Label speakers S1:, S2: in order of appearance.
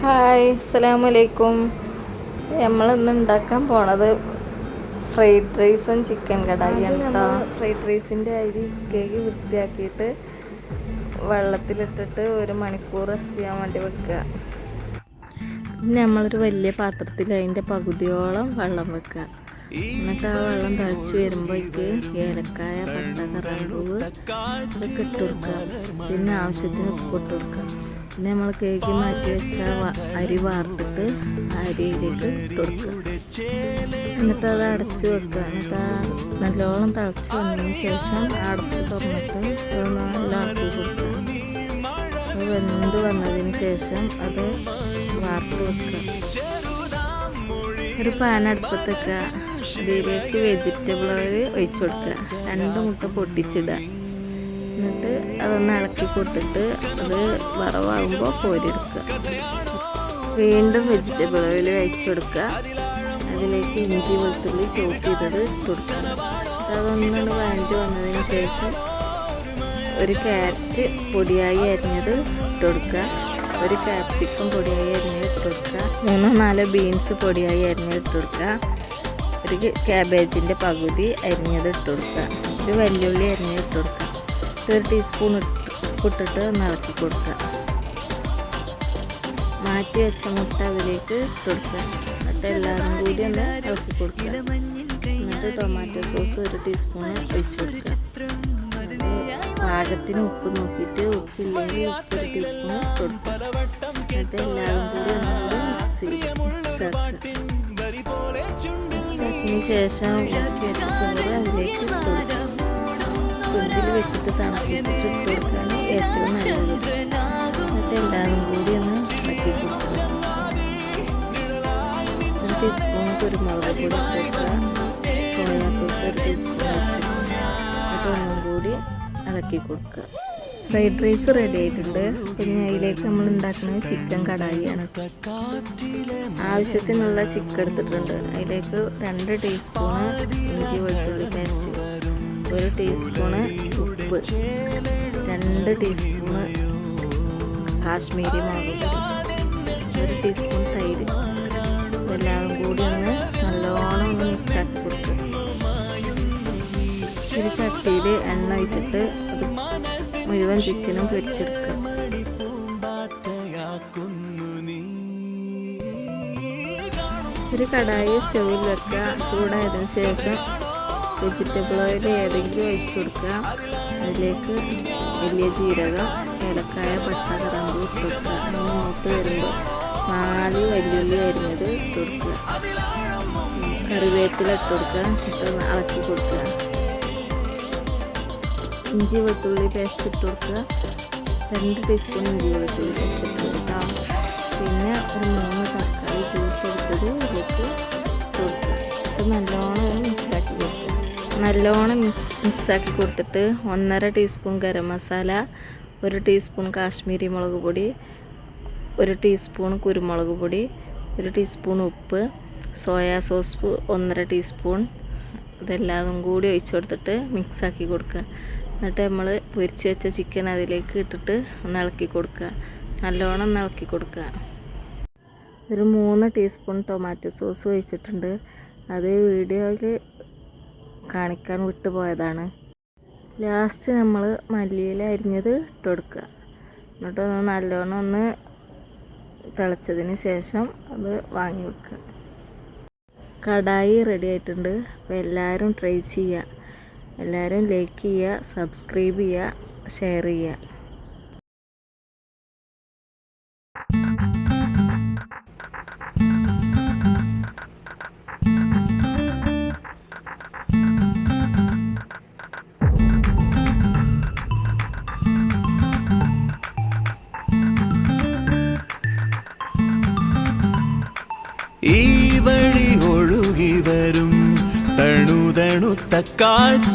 S1: Hi അസ്സലാമലൈക്കും. നമ്മളിന്ന് ഉണ്ടാക്കാൻ പോണത് ഫ്രൈഡ് റൈസും ചിക്കൻ കടായിയാണ് കേട്ടോ ഫ്രൈഡ് റൈസിന്റെ അരി കേക്ക് വൃത്തിയാക്കിയിട്ട് വെള്ളത്തിലിട്ടിട്ട് ഒരു മണിക്കൂർ റെസ്റ്റ് ചെയ്യാൻ വേണ്ടി വെക്കുക. പിന്നെ നമ്മളൊരു വലിയ പാത്രത്തിൽ അതിന്റെ പകുതിയോളം വെള്ളം വെക്കുക. എന്നിട്ട് ആ വെള്ളം തിളച്ച് വരുമ്പോഴേക്ക് ഏലക്കായ പട്ട കറാമ്പൂവ് അതൊക്കെ ഇട്ട് കൊടുക്കുക. പിന്നെ ആവശ്യത്തിന് ഉപ്പ് ഇട്ട് കൊടുക്കുക. പിന്നെ നമ്മൾ കേക്ക് മാറ്റി വെച്ച അരി വാർത്തിട്ട് അരിയിലേക്ക് കൊടുക്കുക. എന്നിട്ട് അത് അടച്ച് വെക്കുക. എന്നിട്ട് നല്ലോണം തിളച്ച് വന്നതിന് ശേഷം അടപ്പ് തുറന്നിട്ട് അത് നല്ല ആക്കി കൊടുക്കുക. അത് വെന്ത് വന്നതിന് ശേഷം അത് വാർത്ത് വെക്കുക. ഒരു പാൻ അടുപ്പത്ത് വെക്കുക. വെജിറ്റബിൾ ഓയിൽ ഒഴിച്ചു കൊടുക്കുക. രണ്ട് മുട്ട പൊട്ടിച്ചിടുക. എന്നിട്ട് അതൊന്ന് ഇളക്കി കൊടുത്തിട്ട് അത് വറവാകുമ്പോൾ കോരിയെടുക്കുക. വീണ്ടും വെജിറ്റബിൾ ഓയിൽ വെച്ച് കൊടുക്കുക. അതിലേക്ക് ഇഞ്ചി വെളുത്തുള്ളി ചോപ്പ് ചെയ്തത് ഇട്ട് കൊടുക്കുക. അതൊന്നാണ് വഴണ്ടി വന്നതിന് ശേഷം ഒരു ക്യാരറ്റ് പൊടിയായി അരിഞ്ഞത് ഇട്ട് കൊടുക്കുക. ഒരു കാപ്സിക്കം പൊടിയായി അരിഞ്ഞത് ഇട്ട് കൊടുക്കുക. മൂന്നോ നാലോ ബീൻസ് പൊടിയായി അരിഞ്ഞത് ഇട്ട് കൊടുക്കുക. ഒരു ക്യാബേജിന്റെ പകുതി അരിഞ്ഞത് ഇട്ട് കൊടുക്കുക. ഒരു വെല്ലുള്ളി അരിഞ്ഞത് ഇട്ട് കൊടുക്കുക. ഒരു ടീസ്പൂൺ ഉപ്പിട്ടിട്ട് ഒന്ന് ഇളക്കി കൊടുക്കുക. മാറ്റി വെച്ച മുട്ട അതിലേക്ക് കൊടുക്കുക. എന്നിട്ട് എല്ലാവരും കൂടി ഒന്ന് ഇളക്കി കൊടുക്കുക. എന്നിട്ട് ടൊമാറ്റോ സോസ് ഒരു ടീസ്പൂൺ ഒഴിച്ച് കൊടുക്കുക. പാകത്തിന് ഉപ്പ് നോക്കിയിട്ട് ഉപ്പില്ലെങ്കിൽ ഉപ്പ് ഒരു ടീസ്പൂൺ കൊടുക്കുക. എന്നിട്ട് എല്ലാവരും കൂടി ഒന്നുകൂടി ശേഷം അതിലേക്ക് കൊടുക്കുക. വെച്ചിട്ട് തണുപ്പിച്ചിട്ട് കൊടുക്കുകയാണ് ഏറ്റവും നല്ലത്. എന്നിട്ട് എല്ലാവരും കൂടി ഒന്ന് ഇളക്കി കൊടുക്കുക. ഒരു ടീസ്പൂൺ കുരുമുളക് ഇട്ട് കൊടുക്കുക. സോയാ സോസ് ഒരു ടീസ്പൂൺ എന്നിട്ട് കൂടി ഇളക്കി കൊടുക്കുക. ഫ്രൈഡ് റൈസ് റെഡി ആയിട്ടുണ്ട്. പിന്നെ അതിലേക്ക് നമ്മൾ ഉണ്ടാക്കുന്നത് ചിക്കൻ കടായിയാണ്. ആവശ്യത്തിനുള്ള ചിക്കൻ എടുത്തിട്ടുണ്ട്. അതിലേക്ക് രണ്ട് ടീസ്പൂണ് ഇഞ്ചി വെളുത്തുള്ളി പേസ്റ്റ്. ഒരു ടീസ്പൂണ് ഉപ്പ് രണ്ട് ടീസ്പൂണ് കാശ്മീരി മുളക് ഒരു ടീസ്പൂൺ തൈര്. ഇതെല്ലാം കൂടി ഒന്ന് നല്ലോണം ഒന്ന് മിക്സാക്കി കൊടുക്കുക. ഒരു ചട്ടിയിൽ എണ്ണ ഒഴിച്ചിട്ട് മുഴുവൻ ചിക്കനും പൊരിച്ചെടുക്കുക. ഒരു കടായി സ്റ്റൗവിൽ വെക്കുക. ചൂടായതിനു ശേഷം വെജിറ്റബിൾ ഓയിൽ ഏതെങ്കിലും ഒഴിച്ചു കൊടുക്കുക. അതിലേക്ക് വലിയ ജീരകം ഏലക്കായ പട്ട കറമ്പ് ഇട്ട് കൊടുക്കുക. അങ്ങോട്ട് വരുമ്പോൾ നാല് വെല്ലുള്ളി വരുന്നത് ഇട്ട് കൊടുക്കുക. കറിവേപ്പില ഇട്ട് കൊടുക്കുക. ഇട്ട് അളക്കി കൊടുക്കുക. ഇഞ്ചി വെളുത്തുള്ളി പേസ്റ്റ് ഇട്ട് കൊടുക്കുക. രണ്ട് ടീസ്പൂൺ ഇഞ്ചി വെളുത്തുള്ളി പേസ്റ്റ് ഇട്ട് കൊടുക്കുക. പിന്നെ ഒരു മൂന്ന് തക്കാളി ജ്യൂസ് എടുത്തത് ഇതിലേക്ക് കൊടുക്കുക. ഇത് നല്ലോണം നല്ലോണം മിക്സ് മിക്സാക്കി കൊടുത്തിട്ട് ഒന്നര ടീസ്പൂൺ ഗരം മസാല ഒരു ടീസ്പൂൺ കാശ്മീരി മുളക് പൊടി ഒരു ടീസ്പൂൺ കുരുമുളക് പൊടി ഒരു ടീസ്പൂൺ ഉപ്പ് സോയാ സോസ് ഒന്നര ടീസ്പൂൺ ഇതെല്ലാതും കൂടി ഒഴിച്ചു കൊടുത്തിട്ട് മിക്സാക്കി കൊടുക്കുക. എന്നിട്ട് നമ്മൾ പൊരിച്ച് വെച്ച ചിക്കൻ അതിലേക്ക് ഇട്ടിട്ട് ഒന്ന് ഇളക്കി കൊടുക്കുക. നല്ലോണം ഇളക്കി കൊടുക്കുക. ഒരു മൂന്ന് ടീസ്പൂൺ ടൊമാറ്റോ സോസ് ഒഴിച്ചിട്ടുണ്ട്. അത് വീഡിയോയിൽ കാണിക്കാൻ വിട്ടുപോയതാണ്. ലാസ്റ്റ് നമ്മൾ മല്ലിയിൽ അരിഞ്ഞത് ഇട്ട് കൊടുക്കുക. എന്നിട്ടൊന്ന് നല്ലോണം ഒന്ന് തിളച്ചതിന് ശേഷം അത് വാങ്ങി വെക്കുക. കടായി റെഡി ആയിട്ടുണ്ട്. അപ്പോൾ എല്ലാവരും ട്രൈ ചെയ്യുക. എല്ലാവരും ലൈക്ക് ചെയ്യുക സബ്സ്ക്രൈബ് ചെയ്യുക ഷെയർ ചെയ്യുക.
S2: காற்று